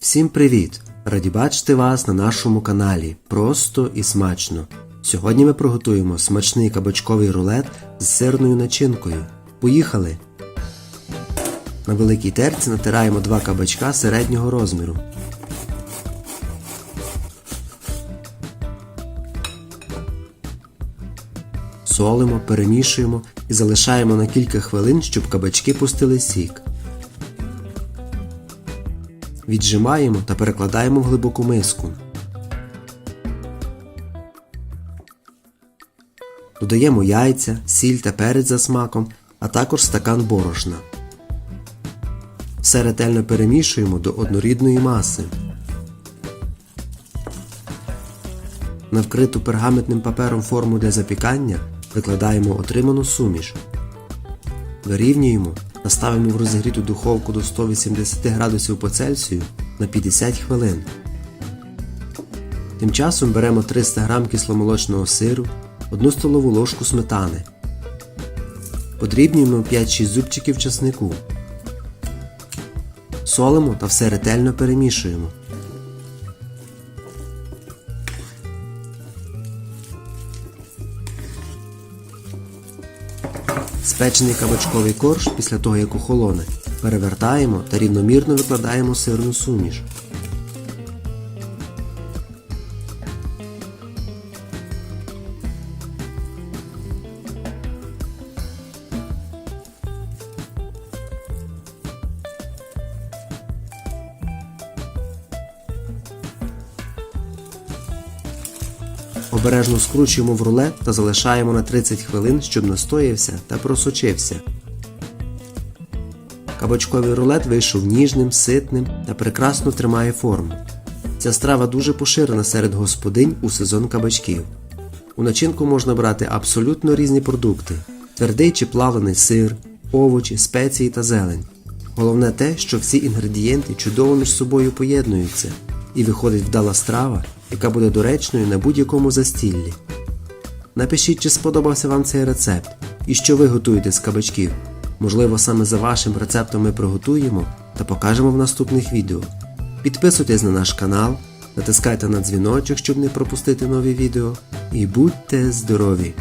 Всім привіт! Раді бачити вас на нашому каналі Просто і смачно. Сьогодні ми приготуємо смачний кабачковий рулет з сирною начинкою. Поїхали! На великій терці натираємо два кабачка середнього розміру. Солимо, перемішуємо і залишаємо на кілька хвилин, щоб кабачки пустили сік. Віджимаємо та перекладаємо в глибоку миску. Додаємо яйця, сіль та перець за смаком, а також стакан борошна. Все ретельно перемішуємо до однорідної маси. На вкриту пергаментним папером форму для запікання викладаємо отриману суміш. Вирівнюємо та ставимо в розігріту духовку до 180 градусів по Цельсію на 50 хвилин. Тим часом беремо 300 г кисломолочного сиру, 1 столову ложку сметани. Подрібнюємо 5-6 зубчиків часнику. Солимо та все ретельно перемішуємо. Спечений кабачковий корж після того, як охолоне, перевертаємо та рівномірно викладаємо сирну суміш. Обережно скручуємо в рулет та залишаємо на 30 хвилин, щоб настоявся та просочився. Кабачковий рулет вийшов ніжним, ситним та прекрасно тримає форму. Ця страва дуже поширена серед господинь у сезон кабачків. У начинку можна брати абсолютно різні продукти: твердий чи плавлений сир, овочі, спеції та зелень. Головне те, що всі інгредієнти чудово між собою поєднуються і виходить вдала страва, яка буде доречною на будь-якому застіллі. Напишіть, чи сподобався вам цей рецепт і що ви готуєте з кабачків. Можливо, саме за вашим рецептом ми приготуємо та покажемо в наступних відео. Підписуйтесь на наш канал, натискайте на дзвіночок, щоб не пропустити нові відео. І будьте здорові!